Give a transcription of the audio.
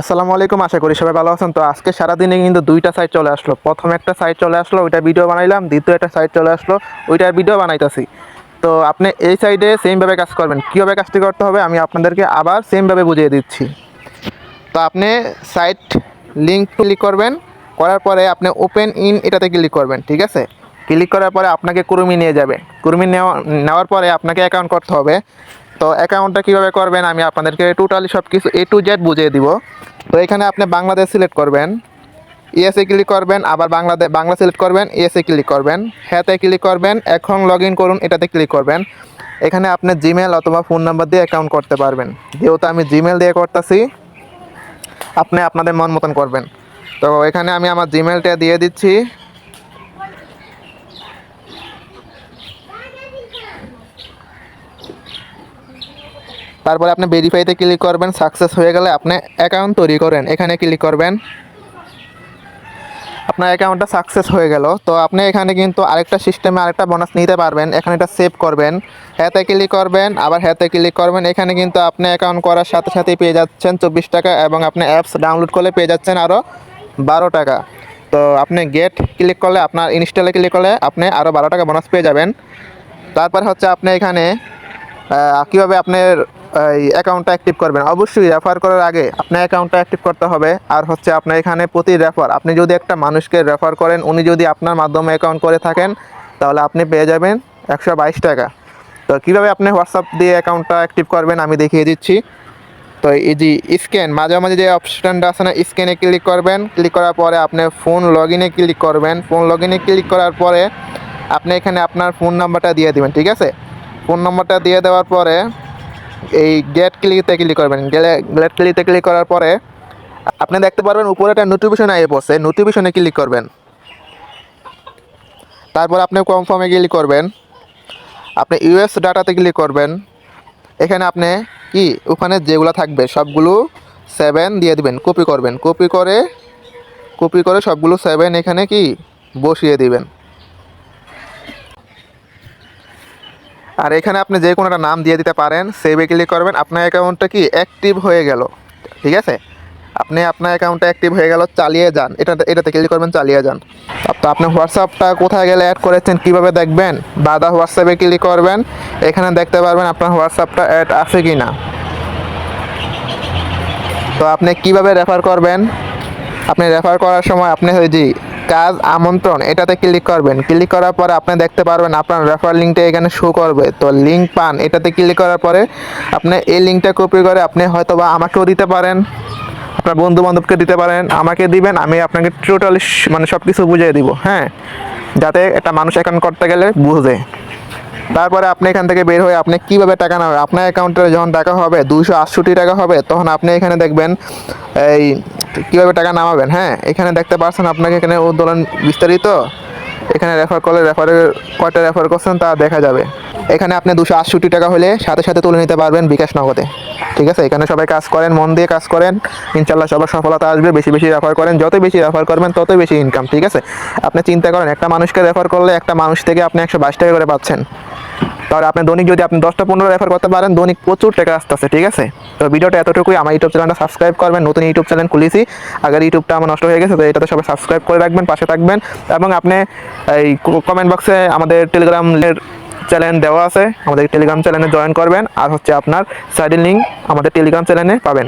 আসসালামু আলাইকুম, আশা করি সবাই ভালো আছেন। তো আজকে সারাদিনে কিন্তু দুইটা সাইট চলে আসলো। প্রথম একটা সাইট চলে আসলো, ওইটা ভিডিও বানাইলাম। দ্বিতীয় একটা সাইট চলে আসলো, ওইটার ভিডিও বানাইতেছি। তো আপনি এই সাইডে সেমভাবে কাজ করবেন। কীভাবে কাজটি করতে হবে আমি আপনাদেরকে আবার সেমভাবে বুঝিয়ে দিচ্ছি। তো আপনি সাইট লিঙ্ক ক্লিক করবেন। করার পরে আপনি ওপেন ইন এটাতে ক্লিক করবেন, ঠিক আছে? ক্লিক করার পরে আপনাকে কুরুমি নিয়ে যাবে। কুরুমি নেওয়া নেওয়ার পরে আপনাকে অ্যাকাউন্ট করতে হবে। তো অ্যাকাউন্টটা কীভাবে করবেন আমি আপনাদেরকে টোটালি সব কিছু এ টু জেড বুঝিয়ে দিব। তো এখানে আপনি বাংলাদেশ সিলেক্ট করবেন। ইএসএ ক্লিক করবেন, আবার বাংলাদেশ বাংলা সিলেক্ট করবেন ইএসএ ক্লিক করবেন। হ্যাঁতে ক্লিক করবেন, এখন লগ করুন, এটাতে ক্লিক করবেন। এখানে আপনি জিমেল অথবা ফোন নাম্বার দিয়ে অ্যাকাউন্ট করতে পারবেন। যেহেতু আমি জিমেল দিয়ে করতেছি, আপনি আপনাদের মন মতন করবেন। তো এখানে আমি আমার জিমেলটা দিয়ে দিচ্ছি। তারপরে আপনি ভেরিফাইতে ক্লিক করবেন সাকসেস হয়ে গেলে আপনি অ্যাকাউন্ট তৈরি করেন। এখানে ক্লিক করবেন। আপনার অ্যাকাউন্টটা সাকসেস হয়ে গেল। তো আপনি এখানে কিন্তু আরেকটা সিস্টেমে আরেকটা বোনাস নিতে পারবেন। এখানে এটা সেভ করবেন। হ্যাতে ক্লিক করবেন, আবার হ্যাতে ক্লিক করবেন। এখানে কিন্তু আপনি অ্যাকাউন্ট করার সাথে সাথেই পেয়ে যাচ্ছেন চব্বিশ টাকা এবং আপনি অ্যাপস ডাউনলোড করলে পেয়ে যাচ্ছেন আরও বারো টাকা। তো আপনি গেট ক্লিক করলে, আপনার ইনস্টলে ক্লিক করলে আপনি আরও বারো টাকা বোনাস পেয়ে যাবেন। তারপর হচ্ছে আপনি এখানে কীভাবে আপনার এই অ্যাকাউন্টটা অ্যাক্টিভ করবেন। অবশ্যই রেফার করার আগে আপনার অ্যাকাউন্টটা অ্যাক্টিভ করতে হবে। আর হচ্ছে আপনার এখানে প্রতি রেফার আপনি যদি একটা মানুষকে রেফার করেন, উনি যদি আপনার মাধ্যমে অ্যাকাউন্ট করে থাকেন, তাহলে আপনি পেয়ে যাবেন একশো বাইশ টাকা। তো কীভাবে আপনি হোয়াটসঅ্যাপ দিয়ে অ্যাকাউন্টটা অ্যাক্টিভ করবেন আমি দেখিয়ে দিচ্ছি। তো এই যে স্ক্যান মাঝে মাঝে যে অপশানটা আছে না স্ক্যানে ক্লিক করবেন। ক্লিক করার পরে আপনি ফোন লগ ইনে ক্লিক করবেন। ফোন লগ ইনে ক্লিক করার পরে আপনি এখানে আপনার ফোন নাম্বারটা দিয়ে দিবেন, ঠিক আছে? ফোন নম্বরটা দিয়ে দেওয়ার পরে এই গেট ক্লিকতে ক্লিক করবেন। গেলে গেট ক্লিকতে ক্লিক করার পরে আপনি দেখতে পারবেন উপরে একটা নোটিফিকেশন আইয়ে পড়ছে। নোটিফিকেশনে ক্লিক করবেন। তারপর আপনি কনফার্মে ক্লিক করবেন। আপনি ইউএস ডাটাতে ক্লিক করবেন। এখানে আপনি কি? ওখানে যেগুলো থাকবে, সবগুলো সেভেন দিয়ে দিবেন। কপি করবেন। কপি করে কপি করে সবগুলো সেভেন এখানে কি? বসিয়ে দিবেন। আর এখানে আপনি যে কোনো একটা নাম দিয়ে দিতে পারেন সেভে ক্লিক করবেন, আপনার অ্যাকাউন্টটা কি অ্যাক্টিভ হয়ে গেল, ঠিক আছে? আপনি আপনার অ্যাকাউন্টটা অ্যাক্টিভ হয়ে গেল, চালিয়ে যান, এটা এটাতে ক্লিক করবেন, চালিয়ে যান। তো আপনি হোয়াটসঅ্যাপটা কোথায় গেলে অ্যাড করেছেন, কীভাবে দেখবেন? বাদা হোয়াটসঅ্যাপে ক্লিক করবেন, এখানে দেখতে পারবেন আপনার হোয়াটসঅ্যাপটা অ্যাড আছে কি না তো আপনি কীভাবে রেফার করবেন? আপনি রেফার করার সময় আপনি ওই যে কাজ আমন্ত্রণ, এটাতে ক্লিক করবেন। ক্লিক করার পরে আপনি দেখতে পারবেন আপনার রেফার লিঙ্কটা এখানে শো করবে। তো লিঙ্ক পান, এটাতে ক্লিক করার পরে আপনি এই লিঙ্কটা কপি করে আপনি হয়তো বা আমাকেও দিতে পারেন। আপনার বন্ধু বান্ধবকে দিতে পারেন, আমাকে দিবেন, আমি আপনাকে টোটালি মানে সব কিছু বুঝিয়ে দিব হ্যাঁ? যাতে একটা মানুষ অ্যাকাউন্ট করতে গেলে বুঝে। তারপরে আপনি এখান থেকে বের হয়ে আপনি কীভাবে টাকা নেবেন? আপনার অ্যাকাউন্টে যখন টাকা হবে দুশো আটষট্টি টাকা হবে, তখন আপনি এখানে দেখবেন এই কীভাবে টাকা নামাবেন? হ্যাঁ এখানে দেখতে পাচ্ছেন আপনাকে এখানে উদ্দোলন বিস্তারিত। এখানে রেফার করলে রেফারের কয়টা রেফার করছেন তা দেখা যাবে। এখানে আপনি দুশো আটষট্টি টাকা হলে সাথে সাথে তুলে নিতে পারবেন বিকাশ নগদে। ঠিক আছে? এখানে সবাই কাজ করেন, মন দিয়ে কাজ করেন। ইনশাল্লাহ সবার সফলতা আসবে। বেশি বেশি রেফার করেন। যত বেশি রেফার করবেন, ততই বেশি ইনকাম ঠিক আছে? আপনি চিন্তা করেন, একটা মানুষকে রেফার করলে একটা মানুষ থেকে আপনি একশো বাইশ টাকা করে পাচ্ছেন। তাহলে আপনি দৈনিক যদি আপনি দশটা পনেরো রেফার করতে পারেন, দৈনিক প্রচুর টাকা আসতেছে, ঠিক আছে? তো ভিডিওটা এতটুকুই। আমার ইউটিউব চ্যানেলটা সাবস্ক্রাইব করবেন, নতুন ইউটিউব চ্যানেল খুলেছি। আগের ইউটিউবটা আমার নষ্ট হয়ে গেছে, তো এটাতে সবাই সাবস্ক্রাইব করে রাখবেন, পাশে থাকবেন। এবং আপনি এই কমেন্ট বক্সে আমাদের টেলিগ্রামের চ্যানেল দেওয়া আছে, আমাদের টেলিগ্রাম চ্যানেলে জয়েন করবেন। আর হচ্ছে আপনার সাইডের লিঙ্ক আমাদের টেলিগ্রাম চ্যানেলে পাবেন।